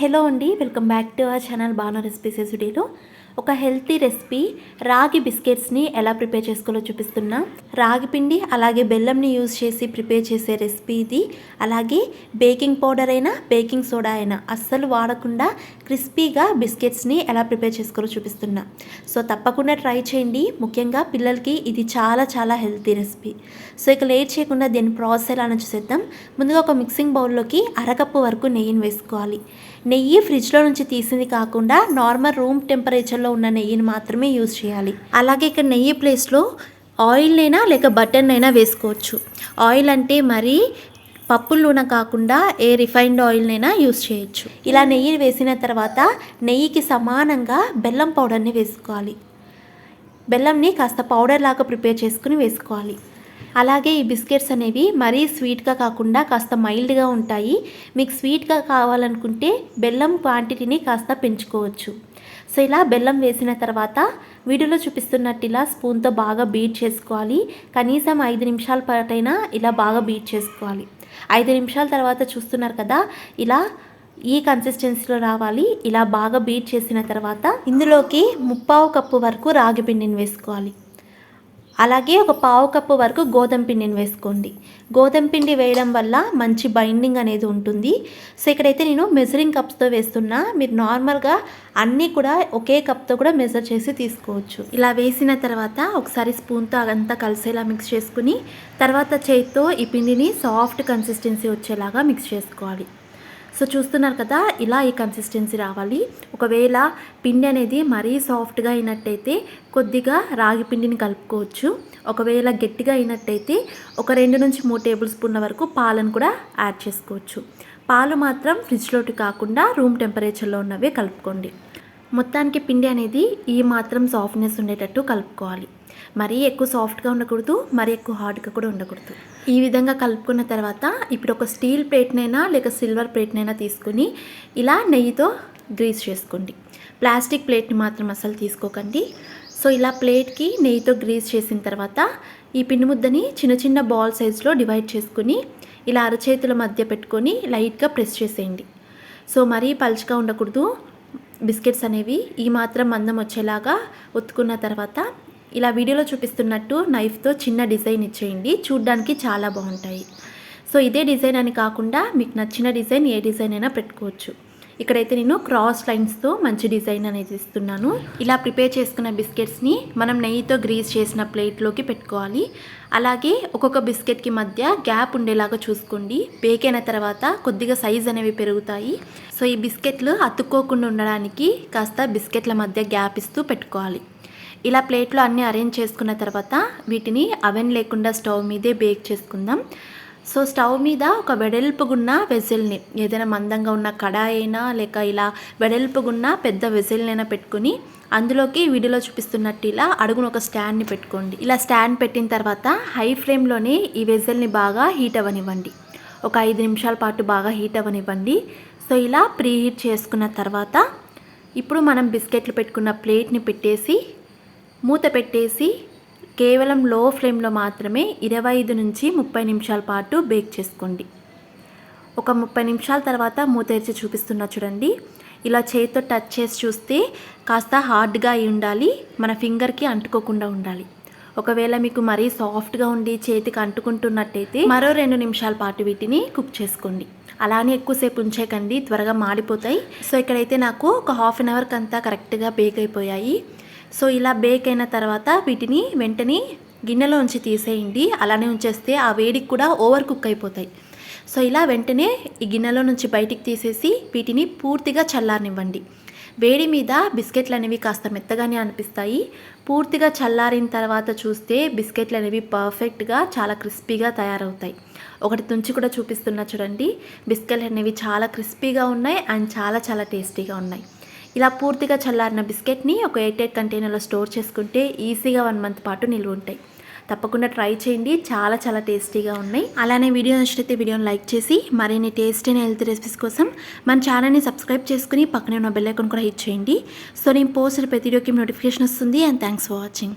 Hello అండి welcome back to our channel Banu recipes వీడియోలో ఒక హెల్తీ రెసిపీ. రాగి బిస్కెట్స్ని ఎలా ప్రిపేర్ చేసుకోవాలో చూపిస్తున్నా. రాగి పిండి అలాగే బెల్లంని యూజ్ చేసి ప్రిపేర్ చేసే రెసిపీ ఇది. అలాగే బేకింగ్ పౌడర్ అయినా బేకింగ్ సోడా అయినా అస్సలు వాడకుండా క్రిస్పీగా బిస్కెట్స్ని ఎలా ప్రిపేర్ చేసుకోవాలో చూపిస్తున్నా. సో తప్పకుండా ట్రై చేయండి. ముఖ్యంగా పిల్లలకి ఇది చాలా చాలా హెల్తీ రెసిపీ. సో ఇక లేట్ చేయకుండా దీని ప్రాసెస్ ఎలా చూసేద్దాం. ముందుగా ఒక మిక్సింగ్ బౌల్లోకి అరకప్పు వరకు నెయ్యిని వేసుకోవాలి. నెయ్యి ఫ్రిడ్జ్లో నుంచి తీసింది కాకుండా నార్మల్ రూమ్ టెంపరేచర్ టెంపరేచర్లో ఉన్న నెయ్యిని మాత్రమే యూజ్ చేయాలి. అలాగే ఇక్కడ నెయ్యి ప్లేస్లో ఆయిల్నైనా లేక బటర్నైనా వేసుకోవచ్చు. ఆయిల్ అంటే మరీ పప్పు నూనె కాకుండా ఏ రిఫైన్డ్ ఆయిల్నైనా యూస్ చేయొచ్చు. ఇలా నెయ్యి వేసిన తర్వాత నెయ్యికి సమానంగా బెల్లం పౌడర్ని వేసుకోవాలి. బెల్లంని కాస్త పౌడర్ లాగా ప్రిపేర్ చేసుకుని వేసుకోవాలి. అలాగే ఈ బిస్కెట్స్ అనేవి మరీ స్వీట్గా కాకుండా కాస్త మైల్డ్గా ఉంటాయి. మీకు స్వీట్గా కావాలనుకుంటే బెల్లం క్వాంటిటీని కాస్త పెంచుకోవచ్చు. సో ఇలా బెల్లం వేసిన తర్వాత వీడియోలో చూపిస్తున్నట్టు ఇలా స్పూన్తో బాగా బీట్ చేసుకోవాలి. కనీసం ఐదు నిమిషాల పాటైనా ఇలా బాగా బీట్ చేసుకోవాలి. ఐదు నిమిషాల తర్వాత చూస్తున్నారు కదా ఇలా ఈ కన్సిస్టెన్సీలో రావాలి. ఇలా బాగా బీట్ చేసిన తర్వాత ఇందులోకి ముప్పావు కప్పు వరకు రాగి పిండిని వేసుకోవాలి. అలాగే ఒక పావు కప్పు వరకు గోధుమ పిండిని వేసుకోండి. గోధుమ పిండి వేయడం వల్ల మంచి బైండింగ్ అనేది ఉంటుంది. సో ఇక్కడైతే నేను మెజరింగ్ కప్స్తో వేస్తున్నా. మీరు నార్మల్గా అన్నీ కూడా ఒకే కప్తో కూడా మెజర్ చేసి తీసుకోవచ్చు. ఇలా వేసిన తర్వాత ఒకసారి స్పూన్తో అదంతా కలిసేలా మిక్స్ చేసుకుని తర్వాత చేతితో ఈ పిండిని సాఫ్ట్ కన్సిస్టెన్సీ వచ్చేలాగా మిక్స్ చేసుకోవాలి. సో చూస్తున్నారు కదా ఇలా ఈ కన్సిస్టెన్సీ రావాలి. ఒకవేళ పిండి అనేది మరీ సాఫ్ట్గా అయినట్టయితే కొద్దిగా రాగి పిండిని కలుపుకోవచ్చు. ఒకవేళ గట్టిగా అయినట్టయితే ఒక రెండు నుంచి మూడు టేబుల్ స్పూన్ల వరకు పాలను కూడా యాడ్ చేసుకోవచ్చు. పాలు మాత్రం ఫ్రిడ్జ్లోటి కాకుండా రూమ్ టెంపరేచర్లో ఉన్నవే కలుపుకోండి. మొత్తానికి పిండి అనేది ఈ మాత్రం సాఫ్ట్నెస్ ఉండేటట్టు కలుపుకోవాలి. మరీ ఎక్కువ సాఫ్ట్గా ఉండకూడదు మరీ ఎక్కువ హార్డ్గా కూడా ఉండకూడదు. ఈ విధంగా కలుపుకున్న తర్వాత ఇప్పుడు ఒక స్టీల్ ప్లేట్నైనా లేక సిల్వర్ ప్లేట్నైనా తీసుకుని ఇలా నెయ్యితో గ్రీస్ చేసుకోండి. ప్లాస్టిక్ ప్లేట్ని మాత్రం అసలు తీసుకోకండి. సో ఇలా ప్లేట్కి నెయ్యితో గ్రీస్ చేసిన తర్వాత ఈ పిండి ముద్దని చిన్న చిన్న బాల్ సైజులో డివైడ్ చేసుకుని ఇలా అరచేతుల మధ్య పెట్టుకొని లైట్గా ప్రెస్ చేసేయండి. సో మరీ పలుచగా ఉండకూడదు. బిస్కెట్స్ అనేవి ఈ మాత్రం మందం వచ్చేలాగా ఒత్తుకున్న తర్వాత ఇలా వీడియోలో చూపిస్తున్నట్టు నైఫ్తో చిన్న డిజైన్ ఇచ్చేయండి. చూడ్డానికి చాలా బాగుంటాయి. సో ఇదే డిజైన్ అని కాకుండా మీకు నచ్చిన డిజైన్ ఏ డిజైన్ అయినా పెట్టుకోవచ్చు. ఇక్కడైతే నేను క్రాస్ లైన్స్తో మంచి డిజైన్ అనేది ఇస్తున్నాను. ఇలా ప్రిపేర్ చేసుకున్న బిస్కెట్స్ని మనం నెయ్యితో గ్రీజ్ చేసిన ప్లేట్లోకి పెట్టుకోవాలి. అలాగే ఒక్కొక్క బిస్కెట్కి మధ్య గ్యాప్ ఉండేలాగా చూసుకోండి. బేక్ అయిన తర్వాత కొద్దిగా సైజ్ అనేవి పెరుగుతాయి. సో ఈ బిస్కెట్లు అతుక్కోకుండా ఉండడానికి కాస్త బిస్కెట్ల మధ్య గ్యాప్ ఇస్తూ పెట్టుకోవాలి. ఇలా ప్లేట్లో అన్నీ అరేంజ్ చేసుకున్న తర్వాత వీటిని అవెన్ లేకుండా స్టవ్ మీదే బేక్ చేసుకుందాం. సో స్టవ్ మీద ఒక వెడల్పుగున్న వెజిల్ని ఏదైనా మందంగా ఉన్న కడాయి అయినా లేక ఇలా వెడల్పుగున్న పెద్ద వెజిల్నైనా పెట్టుకుని అందులోకి వీడియోలో చూపిస్తున్నట్టు ఇలా అడుగున ఒక స్టాండ్ని పెట్టుకోండి. ఇలా స్టాండ్ పెట్టిన తర్వాత హై ఫ్లేమ్లోనే ఈ వెజిల్ని బాగా హీట్ అవ్వనివ్వండి. ఒక ఐదు నిమిషాల పాటు బాగా హీట్ అవ్వనివ్వండి. సో ఇలా ప్రీ హీట్ చేసుకున్న తర్వాత ఇప్పుడు మనం బిస్కెట్లు పెట్టుకున్న ప్లేట్ని పెట్టేసి మూత పెట్టేసి కేవలం లో ఫ్లేమ్లో మాత్రమే ఇరవై ఐదు నుంచి ముప్పై నిమిషాల పాటు బేక్ చేసుకోండి. ఒక ముప్పై నిమిషాల తర్వాత మూత తెరిచి చూపిస్తున్నా చూడండి. ఇలా చేతితో టచ్ చేసి చూస్తే కాస్త హార్డ్గా అయి ఉండాలి మన ఫింగర్కి అంటుకోకుండా ఉండాలి. ఒకవేళ మీకు మరీ సాఫ్ట్గా ఉండి చేతికి అంటుకుంటున్నట్టయితే మరో రెండు నిమిషాల పాటు వీటిని కుక్ చేసుకోండి. అలానే ఎక్కువసేపు ఉంచేకండి త్వరగా మాడిపోతాయి. సో ఇక్కడైతే నాకు ఒక హాఫ్ అన్ అవర్కి అంతా కరెక్ట్గా బేక్ అయిపోయాయి. సో ఇలా బేక్ అయిన తర్వాత వీటిని వెంటనే గిన్నెలో ఉంచి తీసేయండి. అలానే ఉంచేస్తే ఆ వేడికి కూడా ఓవర్ కుక్ అయిపోతాయి. సో ఇలా వెంటనే ఈ గిన్నెలో నుంచి బయటికి తీసేసి వీటిని పూర్తిగా చల్లారనివ్వండి. వేడి మీద బిస్కెట్లు అనేవి కాస్త మెత్తగానే అనిపిస్తాయి. పూర్తిగా చల్లారిన తర్వాత చూస్తే బిస్కెట్లు అనేవి పర్ఫెక్ట్గా చాలా క్రిస్పీగా తయారవుతాయి. ఒకటి తుంచి కూడా చూపిస్తున్నా చూడండి. బిస్కెట్లు అనేవి చాలా క్రిస్పీగా ఉన్నాయి అండ్ చాలా చాలా టేస్టీగా ఉన్నాయి. ఇలా పూర్తిగా చల్లారిన బిస్కెట్ని ఒక ఎయిట్ ఎయిట్ కంటైనర్లో స్టోర్ చేసుకుంటే ఈజీగా వన్ మంత్ పాటు నిల్వ ఉంటాయి. తప్పకుండా ట్రై చేయండి. చాలా చాలా టేస్టీగా ఉన్నాయి. అలానే వీడియో నచ్చితే వీడియోని లైక్ చేసి మరిన్ని టేస్టీ అయిన హెల్త్ రెసిపీస్ కోసం మన ఛానల్ని సబ్స్క్రైబ్ చేసుకుని పక్కనే ఉన్న బెల్ ఐకాన్ కూడా హిట్ చేయండి. సో నేను పోస్ట్ ప్రతి వీడియోకి నోటిఫికేషన్ వస్తుంది. And thanks for watching.